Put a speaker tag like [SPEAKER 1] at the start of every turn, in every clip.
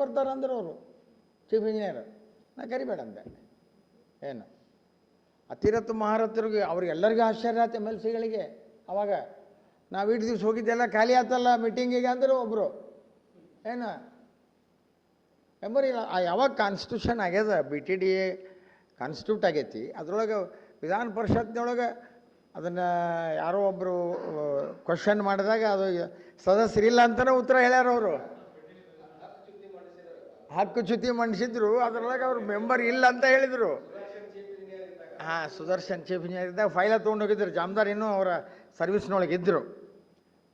[SPEAKER 1] ಬರ್ತಾರೆ ಅಂದ್ರೆ ಅವರು ಚೀಫ್ ಇಂಜಿನಿಯರ್ ನಾ ಕರಿಬೇಡ ಅಂದೆ. ಏನು? ಅತಿರಥ ಮಹಾರಥರಿಗೆ ಅವ್ರಿಗೆಲ್ಲರಿಗೂ ಆಶ್ಚರ್ಯ ಆಯ್ತು ಎಂ ಎಲ್ ಸಿಗಳಿಗೆ ಅವಾಗ ನಾವು ಇಟ್ಟು ದಿವ್ಸ ಹೋಗಿದ್ದೆಲ್ಲ ಖಾಲಿ ಆತಲ್ಲ ಮೀಟಿಂಗಿಗೆ ಅಂದ್ರೆ ಒಬ್ಬರು ಏನು? ಮೆಂಬರ್ ಇಲ್ಲ ಯಾವಾಗ ಕಾನ್ಸ್ಟಿಟ್ಯೂಷನ್ ಆಗ್ಯದ B T D A constitute ಆಗೈತಿ, ಅದರೊಳಗೆ ವಿಧಾನ ಪರಿಷತ್ನೊಳಗೆ ಅದನ್ನು ಯಾರೋ ಒಬ್ಬರು ಕ್ವಶನ್ ಮಾಡಿದಾಗ ಅದು ಸದಸ್ಯರಿಲ್ಲ ಅಂತಲೇ ಉತ್ತರ ಹೇಳ್ಯಾರ ಅವರು. ಹಕ್ಕು ಚ್ಯುತಿ ಮಂಡಿಸಿದ್ರು ಅದ್ರೊಳಗೆ ಅವ್ರು ಮೆಂಬರ್ ಇಲ್ಲ ಅಂತ ಹೇಳಿದರು. ಹಾಂ, ಸುದರ್ಶನ್ ಚೀಫ್ ಇಂಜಿನಿಯರ್ ಇದ್ದಾಗ ಫೈಲ ತೊಗೊಂಡು ಹೋಗಿದ್ರು ಜಾಮದಾರ್ ಇನ್ನೂ ಅವರ ಸರ್ವಿಸ್ನೊಳಗೆ ಇದ್ದರು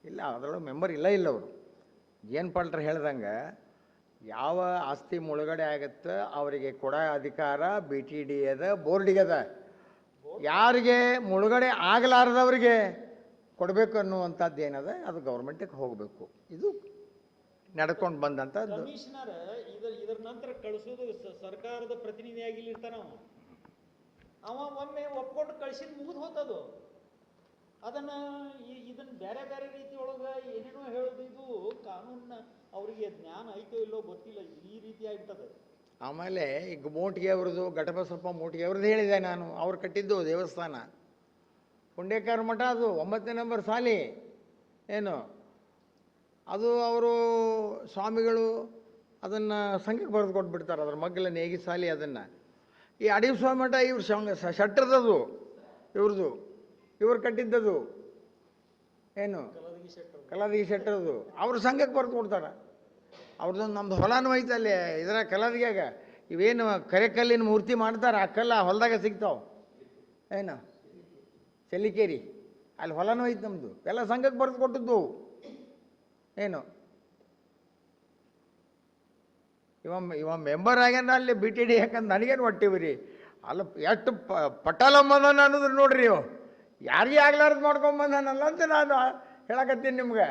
[SPEAKER 1] ಇಲ್ಲ, ಅದರೊಳಗೆ ಮೆಂಬರ್ ಇಲ್ಲ ಇಲ್ಲ ಅವರು. ಜೇನ್ ಪಾಲ್ಟ್ರ್ ಹೇಳ್ದಂಗೆ, ಯಾವ ಆಸ್ತಿ ಮುಳುಗಡೆ ಆಗುತ್ತೆ, ಅವರಿಗೆ ಕೊಡೋ ಅಧಿಕಾರ ಬಿ ಟಿ ಡಿ ಅದ ಬೋರ್ಡಿಗೆ ಅದ. ಯಾರಿಗೆ ಮುಳುಗಡೆ ಆಗಲಾರದವ್ರಿಗೆ ಕೊಡಬೇಕು ಅನ್ನುವಂಥದ್ದು ಏನದ ಅದು ಗೌರ್ಮೆಂಟಿಗೆ ಹೋಗಬೇಕು. ಇದು ನಡ್ಕೊಂಡು ಬಂದಂತ
[SPEAKER 2] ಕಮಿಷನರ್ ಇದ್ರ ಇದ್ರ ನಂತರ ಕಳಿಸೋದು ಸರ್ಕಾರದ ಪ್ರತಿನಿಧಿಯಾಗಿ ಇರ್ತಾನ ಅವ. ಒಮ್ಮೆ ಒಪ್ಕೊಂಡು ಕಳ್ಸಿದ್ ಮುಗಿದು ಹೋತದು. ಅದನ್ನ ಇದನ್ನ ಬೇರೆ ಬೇರೆ ರೀತಿ ಒಳಗ ಏನೇನೋ ಹೇಳೋದು ಇದು ಕಾನೂನ ಅವರಿಗೆ ಜ್ಞಾನ ಐತೋ ಇಲ್ಲೋ ಗೊತ್ತಿಲ್ಲ ಈ ರೀತಿ ಆಗ್ತದೆ
[SPEAKER 1] ಆಮೇಲೆ ಈಗ ಮೋಟಿಗೆ ಅವ್ರದ್ದು ಘಟಬಸಪ್ಪ ಮೋಟ್ಗೆ ಅವ್ರದ್ದು ಹೇಳಿದೆ ನಾನು. ಅವ್ರು ಕಟ್ಟಿದ್ದು ದೇವಸ್ಥಾನ. ಪುಂಡೇಕಾರ ಮಠ ಅದು ಒಂಬತ್ತನೇ ನಂಬರ್ ಸಾಲಿ. ಏನು? ಅದು ಅವರು ಸ್ವಾಮಿಗಳು ಅದನ್ನು ಸಂಘಕ್ಕೆ ಬರೆದು ಕೊಟ್ಬಿಡ್ತಾರೆ, ಅದ್ರ ಮಗ್ಗಲ ನೇಗಿ ಸಾಲಿ ಅದನ್ನು. ಈ ಅಡಿ ಸ್ವಾಮಿ ಮಠ ಇವ್ರ ಶಟ್ರದದು ಇವ್ರದ್ದು ಇವ್ರು ಕಟ್ಟಿದ್ದದು. ಏನು?
[SPEAKER 2] ಕಲದಗಿ
[SPEAKER 1] ಶೆಟ್ಟರದು ಅವ್ರು ಸಂಘಕ್ಕೆ ಬರೆದು ಕೊಡ್ತಾರೆ. ಅವ್ರದ್ದೊಂದು ನಮ್ದು ಹೊಲನೂ ಐತೆ ಅಲ್ಲಿ ಇದರ ಕಲಾದಿಗೆಗ ಇವೇನು ಕರೆಕಲ್ಲಿನ ಮೂರ್ತಿ ಮಾಡ್ತಾರೆ, ಆ ಕಲ್ಲ ಹೊಲದಾಗ ಸಿಗ್ತಾವೆ. ಏನು? ಚೆಲ್ಲಿಕೇರಿ. ಅಲ್ಲಿ ಹೊಲನೂ ಐತೆ ನಮ್ಮದು ಎಲ್ಲ ಸಂಘಕ್ಕೆ ಬರೆದು ಕೊಟ್ಟದ್ದು. ಏನು? ಇವ ಇವ ಮೆಂಬರ್ ಆಗ್ಯಾನ ಅಲ್ಲಿ ಬಿ ಟಿ ಡಿ ಯಾಕಂದ್ರೆ ನನಗೇನು ಹೊಟ್ಟಿವಿ ರೀ ಅಲ್ಲ, ಎಷ್ಟು ಪ ಪಟಾಲಂಬದಾನ ಅನ್ನೋದ್ರ ನೋಡ್ರಿ ನೀವು ಯಾರಿಗೆ ಆಗ್ಲಾರ್ದು ಮಾಡ್ಕೊಂಬಂದನಲ್ಲ ಅಂತ ನಾನು ಹೇಳಕತ್ತೀನಿ ನಿಮ್ಗೆ.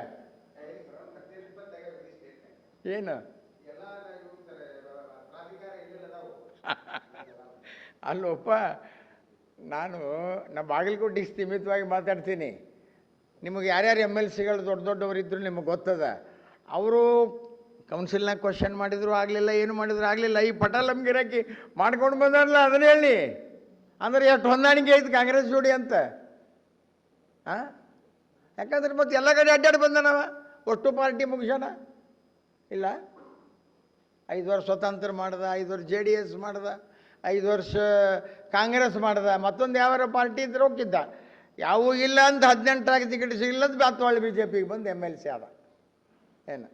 [SPEAKER 1] ಏನು? ಅಲ್ಲೊಪ್ಪ, ನಾನು ನಮ್ಮ ಬಾಗಲಕೋಟೆಗೆ ಸೀಮಿತವಾಗಿ ಮಾತಾಡ್ತೀನಿ. ನಿಮಗೆ ಯಾರ್ಯಾರು ಎಂ ಎಲ್ ಸಿಗಳು ದೊಡ್ಡ ದೊಡ್ಡವರು ಇದ್ರು ನಿಮಗೆ ಗೊತ್ತದ. ಅವರು ಕೌನ್ಸಿಲ್ನಾಗ ಕ್ವಶನ್ ಮಾಡಿದ್ರು ಆಗಲಿಲ್ಲ, ಏನು ಮಾಡಿದ್ರು ಆಗಲಿಲ್ಲ. ಈ ಪಟ ಗಿರಾಕಿ ಮಾಡ್ಕೊಂಡು ಬಂದಾರಲ್ಲ ಅದನ್ನ ಹೇಳಿ. ಅಂದ್ರೆ ಎಷ್ಟು ಹೊಂದಾಣಿಕೆ ಐತೆ ಕಾಂಗ್ರೆಸ್ ಜೋಡಿ ಅಂತ. ಹಾಂ ಯಾಕಂದ್ರೆ ಮತ್ತೆ ಎಲ್ಲ ಕಡೆ ಅಡ್ಡಾಡಿ ಬಂದನವ ಒಟ್ಟು ಪಾರ್ಟಿ ಮುಗಿಸೋಣ ಇಲ್ಲ? ಐದು ವರ್ಷ ಸ್ವತಂತ್ರ ಮಾಡ್ದ, ಐದು ವರ್ಷ ಜೆ ಡಿ ಎಸ್ ಮಾಡ್ದ, ಐದು ವರ್ಷ ಕಾಂಗ್ರೆಸ್ ಮಾಡ್ದ. ಮತ್ತೊಂದು ಯಾವ ಪಾರ್ಟಿ ಇದ್ರೆ ಹೋಗಿದ್ದ ಯಾವೂ ಇಲ್ಲ ಅಂತ ಹದಿನೆಂಟರಾಗಿ ಟಿಕೆಟ್ ಸಿಗಲಿಲ್ಲ ಅಂತ ಬ್ಯಾತ್ವಾಳಿ ಬಿ ಜೆ ಪಿಗೆ ಬಂದು ಎಂ ಎಲ್ ಸಿ ಆದ. ಏನು?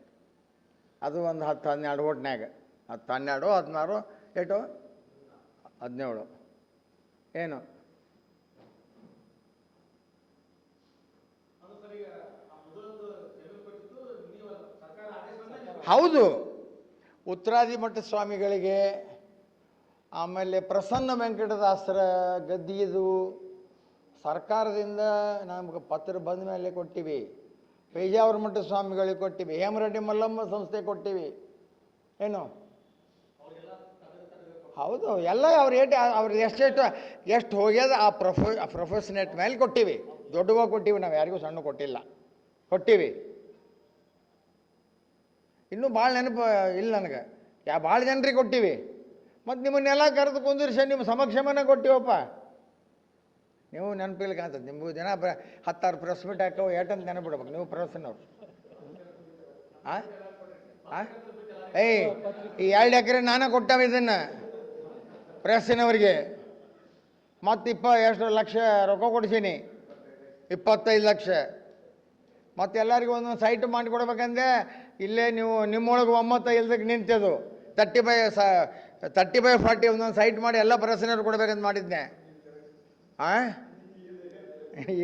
[SPEAKER 1] ಅದು ಒಂದು ಹತ್ತು ಹನ್ನೆರಡು ಓಟ್ನ್ಯಾಗ. ಹತ್ತು ಹನ್ನೆರಡು, ಹದಿನಾರು ಏಟು ಹದಿನೇಳು. ಏನು? ಹೌದು. ಉತ್ತರಾದಿ ಮಠ ಸ್ವಾಮಿಗಳಿಗೆ ಆಮೇಲೆ ಪ್ರಸನ್ನ ವೆಂಕಟದಾಸರ ಗದ್ದಿದು ಸರ್ಕಾರದಿಂದ ನಮಗೆ ಪತ್ರ ಬಂದ ಮೇಲೆ ಕೊಟ್ಟಿವಿ. ಪೇಜಾವರ ಮಠ ಸ್ವಾಮಿಗಳಿಗೆ ಕೊಟ್ಟಿವಿ. ಹೇಮರೆಡ್ಡಿ ಮಲ್ಲಮ್ಮ ಸಂಸ್ಥೆ ಕೊಟ್ಟಿವಿ. ಏನು? ಹೌದು, ಎಲ್ಲ ಅವ್ರ ಏಟು ಅವ್ರು ಎಷ್ಟೆಷ್ಟು ಎಷ್ಟು ಹೋಗ್ಯದ ಆ ಪ್ರೊಫೆ ಪ್ರೊಫೆಷನೇಟ್ ಮೇಲೆ ಕೊಟ್ಟಿವಿ. ದೊಡ್ಡವಾಗ ಕೊಟ್ಟಿವಿ, ನಾವು ಯಾರಿಗೂ ಸಣ್ಣ ಕೊಟ್ಟಿಲ್ಲ. ಕೊಟ್ಟಿವಿ. ಇನ್ನೂ ಭಾಳ ನೆನಪು ಇಲ್ಲ ನನಗೆ. ಯಾ ಭಾಳ ಜನರಿಗೆ ಕೊಟ್ಟಿವಿ. ಮತ್ತು ನಿಮ್ಮನ್ನೆಲ್ಲ ಕರೆದು ಕುಂದಿರ್ಸಿ, ನಿಮ್ಮ ಸಮಕ್ಷಮನ ಕೊಟ್ಟಿವಪ್ಪ. ನೀವು ನೆನಪಿಲ್ಲ ಕಾಣ್ತದೆ ನಿಮಗೂ ಜನ ಪ್ರ ಹತ್ತಾರು ಪ್ರೆಸ್ ಮೀಟ್ ಹಾಕೋ ಏಟಂತ ನೆನಪಿಡ್ಬೇಕು, ನೀವು ಪ್ರೆಸ್ನವ್ರು ಆ? ಆ? ಏಯ್, ಈ ಎರಡು ಎಕರೆ ನಾನೇ ಕೊಟ್ಟವ ಇದನ್ನು ಪ್ರೆಸ್ಸಿನವರಿಗೆ ಮತ್ತು ಇಪ್ಪ ಎಷ್ಟು ಲಕ್ಷ ರೊಕ್ಕ ಕೊಡ್ಸೀನಿ. ಇಪ್ಪತ್ತೈದು ಲಕ್ಷ. ಮತ್ತು ಎಲ್ಲರಿಗೂ ಒಂದೊಂದು ಸೈಟ್ ಮಾಡಿಕೊಡ್ಬೇಕಂದ್ರೆ ಇಲ್ಲೇ ನೀವು ನಿಮ್ಮೊಳಗೆ ಒಮ್ಮತ ಇಲ್ದಕ್ಕೆ ನಿಂತದು ತರ್ಟಿ ಬೈ ಸ, ತರ್ಟಿ ಬೈ ಫಾರ್ಟಿ ಒಂದೊಂದು ಸೈಟ್ ಮಾಡಿ ಎಲ್ಲ ಪ್ರೆಸ್ಸಿನವ್ರು ಕೊಡ್ಬೇಕಂತ ಮಾಡಿದ್ದೆ ಆ?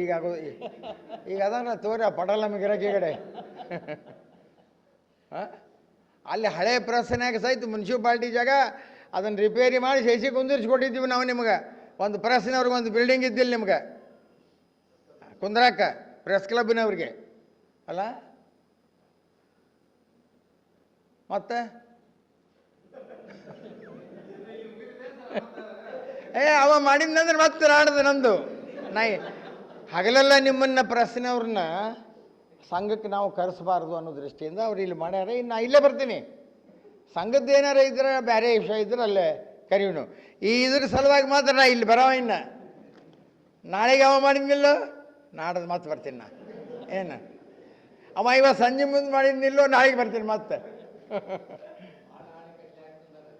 [SPEAKER 1] ಈಗ ಆಗೋದು ಈಗ ಅದಾನ ತೋರಿ ಆ ಪಟಲ್ ನಮಗೆ ಗಿರಾಕಿ ಕಡೆ? ಅಲ್ಲಿ ಹಳೆ ಪ್ರೆಸ್ನಾಗ ಸಹಿತ ಮುನ್ಸಿಪಾಲ್ಟಿ ಜಾಗ ಅದನ್ನು ರಿಪೇರಿ ಮಾಡಿ ಶೇಷಿ ಕುಂದಿರ್ಸಿ ಕೊಟ್ಟಿದ್ದೀವಿ ನಾವು ನಿಮ್ಗೆ. ಒಂದು ಪ್ರೆಸ್ನವ್ರಿಗೆ ಒಂದು ಬಿಲ್ಡಿಂಗ್ ಇದ್ದಿಲ್ಲ ನಿಮ್ಗೆ. ಕುಂದ್ರಾಕ ಪ್ರೆಸ್ ಕ್ಲಬ್ನವ್ರಿಗೆ ಅಲ್ಲ? ಮತ್ತೆ? ಏ, ಅವ ಮಾಡಿದ್ನಂದ್ರೆ ಮತ್ತೆ ನಾಡ್ದು ನಂದು. ನಾಯಿ. ಹಗಲೆಲ್ಲ ನಿಮ್ಮನ್ನ ಪ್ರಶ್ನೆಯವ್ರನ್ನ ಸಂಘಕ್ಕೆ ನಾವು ಕರೆಸಬಾರ್ದು ಅನ್ನೋ ದೃಷ್ಟಿಯಿಂದ ಅವ್ರು ಇಲ್ಲಿ ಮಾಡ್ಯಾರ. ಇನ್ನು ನಾ ಇಲ್ಲೇ ಬರ್ತೀನಿ. ಸಂಘದ್ದು ಏನಾರ ಇದ್ರೆ ಬೇರೆ ವಿಷಯ ಇದ್ರೆ ಅಲ್ಲೇ ಕರಿವನು. ಈ ಇದ್ರ ಸಲುವಾಗಿ ಮಾತ್ರ ನಾ ಇಲ್ಲಿ ಬರೋ ಇನ್ನ. ನಾಳೆಗೆ ಅವ ಮಾಡಿದ್ನಿಲ್ಲೋ? ನಾಡದು ಮತ್ತೆ ಬರ್ತೀನಿ ನಾ. ಏನು? ಅವ ಇವ ಸಂಜೆ ಮುಂದೆ ಮಾಡಿದ್ನಿಲ್ಲೋ? ನಾಳೆಗೆ ಬರ್ತೀನಿ ಮತ್ತೆ.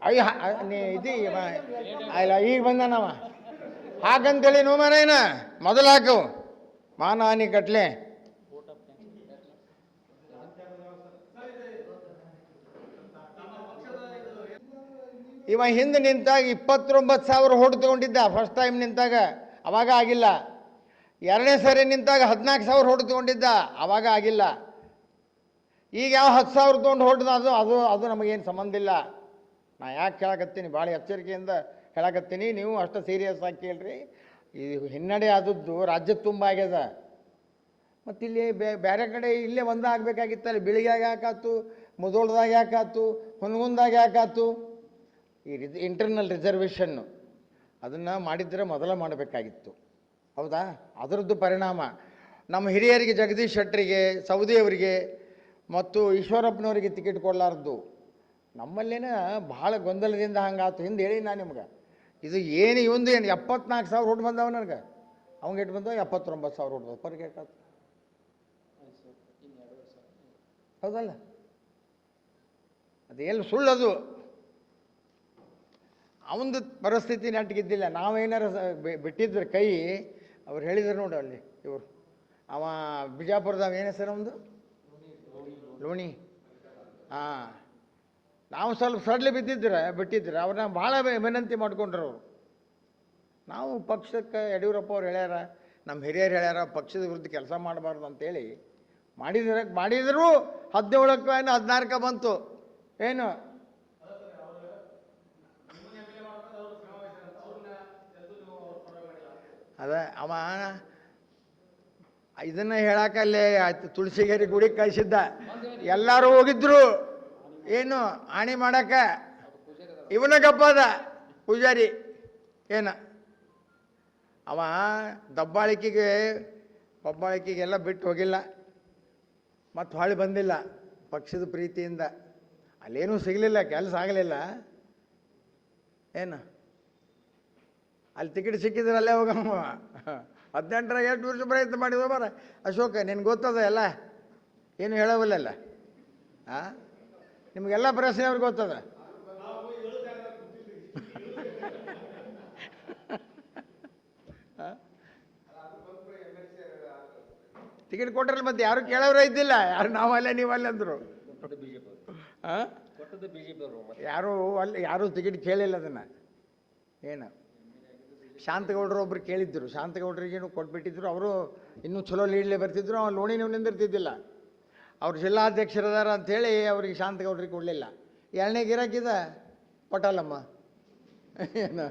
[SPEAKER 1] ಅಯ್ಯ ನೀ, ಇದು ಅಲ್ಲ, ಈಗ ಬಂದಾನವ. ಹಾಕಂತೇಳಿ ನೋ ಮೊದಲಾಕು. ಮೊದಲು ಹಾಕು ಮಾನಹಾನಿ ಕಟ್ಲೆ. ಇವ ಹಿಂದೆ ನಿಂತಾಗ ಇಪ್ಪತ್ತೊಂಬತ್ತು ಸಾವಿರ ಹೊಡ್ ತಗೊಂಡಿದ್ದ ಫಸ್ಟ್ ಟೈಮ್ ನಿಂತಾಗ. ಅವಾಗ ಆಗಿಲ್ಲ. ಎರಡನೇ ಸರಿ ನಿಂತಾಗ ಹದಿನಾಲ್ಕು ಸಾವಿರ ಹೊಡ್ ತಗೊಂಡಿದ್ದ, ಅವಾಗ ಆಗಿಲ್ಲ. ಈಗ ಯಾವ ಹತ್ತು ಸಾವಿರ ತೊಗೊಂಡು ಹೊಡೆದ ಅದು ಅದು ಅದು ನಮಗೇನು ಸಂಬಂಧ ಇಲ್ಲ. ನಾ ಯಾಕೆ ಕೇಳಕತ್ತೀನಿ? ಭಾಳ ಎಚ್ಚರಿಕೆಯಿಂದ ಹೇಳಕತ್ತೀನಿ ನೀವು ಅಷ್ಟು ಸೀರಿಯಸ್ ಆಗಿ ಕೇಳ್ರಿ. ಈ ಹಿನ್ನಡೆ ಆದದ್ದು ರಾಜ್ಯ ತುಂಬ ಆಗ್ಯದ. ಮತ್ತು ಇಲ್ಲಿ ಬೇರೆ ಕಡೆ ಇಲ್ಲೇ ಒಂದೇ ಆಗಬೇಕಾಗಿತ್ತಲ್ಲ ಬಿಳಿಗ್ಯಾಗ ಯಾಕಾತು ಮುದೋಳ್ದಾಗ ಯಾಕಾತು ಹುನಗುಂದಾಗ ಯಾಕಾತು ಈ ರಿಸ್ ಇಂಟರ್ನಲ್ ರಿಸರ್ವೇಷನ್ನು ಅದನ್ನು ಮಾಡಿದ್ರೆ ಮೊದಲ ಮಾಡಬೇಕಾಗಿತ್ತು. ಹೌದಾ? ಅದರದ್ದು ಪರಿಣಾಮ. ನಮ್ಮ ಹಿರಿಯರಿಗೆ, ಜಗದೀಶ್ ಶೆಟ್ಟರಿಗೆ ಸೌದಿಯವರಿಗೆ ಮತ್ತು ಈಶ್ವರಪ್ಪನವರಿಗೆ ಟಿಕೆಟ್ ಕೊಡಲಾರ್ದು. ನಮ್ಮಲ್ಲೇನ ಭಾಳ ಗೊಂದಲದಿಂದ ಹಂಗಾತು. ಹಿಂದೆ ಹೇಳಿ ನಾನು ನಿಮ್ಗೆ. ಇದು ಏನು ಇವಂದು ಏನು ಎಪ್ಪತ್ನಾಲ್ಕು ಸಾವಿರ ಓಟ್ ಬಂದವ ನನಗೆ. ಅವಂಗೆ ಇಟ್ಟು ಬಂದವ ಎಪ್ಪತ್ತೊಂಬತ್ತು ಸಾವಿರ ಓಟ್ ಗೇಟ್ ಆಯ್ತು. ಹೌದಲ್ಲ? ಅದೇನು ಅದು ಅವಂದು ಪರಿಸ್ಥಿತಿ ನೆಟ್ಟಿಗಿದ್ದಿಲ್ಲ ನಾವೇನಾರ ಬಿಟ್ಟಿದ್ರೆ ಕೈ, ಅವ್ರು ಹೇಳಿದ್ರು ನೋಡು ಅಲ್ಲಿ ಇವರು. ಅವ ಬಿಜಾಪುರದಾಗ ಏನು ಹೆಸರು ಒಂದು ಲೋಣಿ. ಹಾಂ. ನಾವು ಸ್ವಲ್ಪ ಸಡ್ಲು ಬಿದ್ದಿದ್ರೆ, ಬಿಟ್ಟಿದ್ರೆ ಅವ್ರನ್ನ ಭಾಳ ವಿನಂತಿ ಮಾಡ್ಕೊಂಡ್ರು ಅವರು. ನಾವು ಪಕ್ಷಕ್ಕೆ ಯಡಿಯೂರಪ್ಪ ಅವ್ರು ಹೇಳ್ಯಾರ, ನಮ್ಮ ಹಿರಿಯರು ಹೇಳ್ಯಾರ, ಪಕ್ಷದ ವಿರುದ್ಧ ಕೆಲಸ ಮಾಡಬಾರ್ದು ಅಂತೇಳಿ ಮಾಡಿದ್ರೆ, ಮಾಡಿದರೂ ಹದಿನೇಳಕ್ಕೆ ಏನು ಹದಿನಾರಕ್ಕೆ ಬಂತು. ಏನು? ಅದ, ಅವ ಇದನ್ನ ಹೇಳಕ್ಕಲ್ಲೇ ಆಯ್ತು ತುಳಸಿಗೇರಿ ಗುಡಿ ಕಳಿಸಿದ್ದ. ಎಲ್ಲರೂ ಹೋಗಿದ್ರು. ಏನು ಆಣಿ ಮಾಡಕ್ಕ? ಇವನ ಗಪ್ಪದ ಪೂಜಾರಿ. ಏನ? ಅವ ದಬ್ಬಾಳಿಕೆಗೆ ಪಬ್ಬಾಳಿಕೆಗೆಲ್ಲ ಬಿಟ್ಟು ಹೋಗಿಲ್ಲ. ಮತ್ತು ಹೊಳ್ಳಿ ಬಂದಿಲ್ಲ ಪಕ್ಷದ ಪ್ರೀತಿಯಿಂದ. ಅಲ್ಲೇನೂ ಸಿಗಲಿಲ್ಲ, ಕೆಲಸ ಆಗಲಿಲ್ಲ. ಏನು? ಅಲ್ಲಿ ಟಿಕೆಟ್ ಸಿಕ್ಕಿದ್ರೆ ಅಲ್ಲೇ ಹೋಗಮ್ಮ. ಹದಿನೆಂಟರ ಎಷ್ಟು ವರ್ಷ ಪ್ರಯತ್ನ ಮಾಡಿದ್ರು ಬರ ಅಶೋಕ, ನಿನ್ಗೆ ಗೊತ್ತದ ಎಲ್ಲ? ಏನು ಹೇಳವಲ್ಲಲ್ಲ? ಹಾಂ ನಿಮಗೆಲ್ಲ ಪ್ರಶ್ನೆ ಅವ್ರಿಗೆ ಗೊತ್ತದ? ಟಿಕೆಟ್ ಕೊಟ್ಟರೆ ಮತ್ತೆ ಯಾರು ಕೇಳೋರು ಇದ್ದಿಲ್ಲ. ಯಾರು ನಾವಲ್ಲ ನೀವಲ್ಲ ಅಂದರು. ಯಾರು ಅಲ್ಲಿ ಯಾರೂ ಟಿಕೆಟ್ ಕೇಳಿಲ್ಲ ಅದನ್ನು. ಏನು? ಶಾಂತಗೌಡರು ಒಬ್ರು ಕೇಳಿದ್ದರು ಶಾಂತಗೌಡರಿಗೇನು ಕೊಟ್ಬಿಟ್ಟಿದ್ರು. ಅವರು ಇನ್ನೂ ಚಲೋ ಲೀಡ್ಲೆ ಬರ್ತಿದ್ರು. ಅವ್ನು ನೀವು ನಿಂದಿರ್ತಿದ್ದಿಲ್ಲ. ಅವ್ರು ಜಿಲ್ಲಾಧ್ಯಕ್ಷರದಾರ ಅಂಥೇಳಿ ಅವ್ರಿಗೆ ಶಾಂತಗೌಡ್ರಿಗೆ ಕೊಡಲಿಲ್ಲ. ಎರಡನೇ ಗಿರಾಕಿದ ಪಟಾಲಮ್ಮ. ಏನು?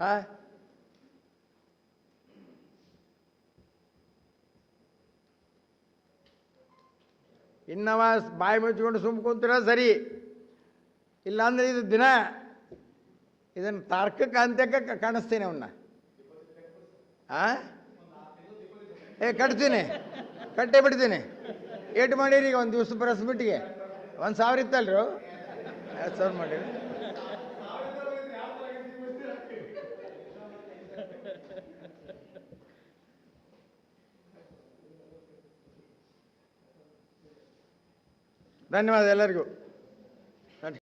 [SPEAKER 1] ಆ? ಇನ್ನವ ಬಾಯಿ ಮುಚ್ಕೊಂಡು ಸುಮ್ಮ ಕುಂತ್ರ ಸರಿ. ಇಲ್ಲಾಂದ್ರೆ ಇದು ದಿನ. ಇದನ್ನು ತಾರ್ಕಕ್ಕೆ ಅಂತ್ಯಕ್ಕೆ ಕಾಣಿಸ್ತೀನಿ ಅವನ್ನ. ಆ? ಏ, ಕಟ್ತೀನಿ. ಕಟ್ಟೇ ಬಿಡ್ತೀನಿ. ಏಟು ಮಾಡಿರಿ ಈಗ ಒಂದು ದಿವಸ ಪ್ರೆಸ್ ಬಿಟ್ಟಿಗೆ ಒಂದು ಸಾವಿರ ಇತ್ತಲ್ರು? ಎರಡು ಸಾವಿರ ಮಾಡಿರಿ. ಧನ್ಯವಾದ ಎಲ್ಲರಿಗೂ.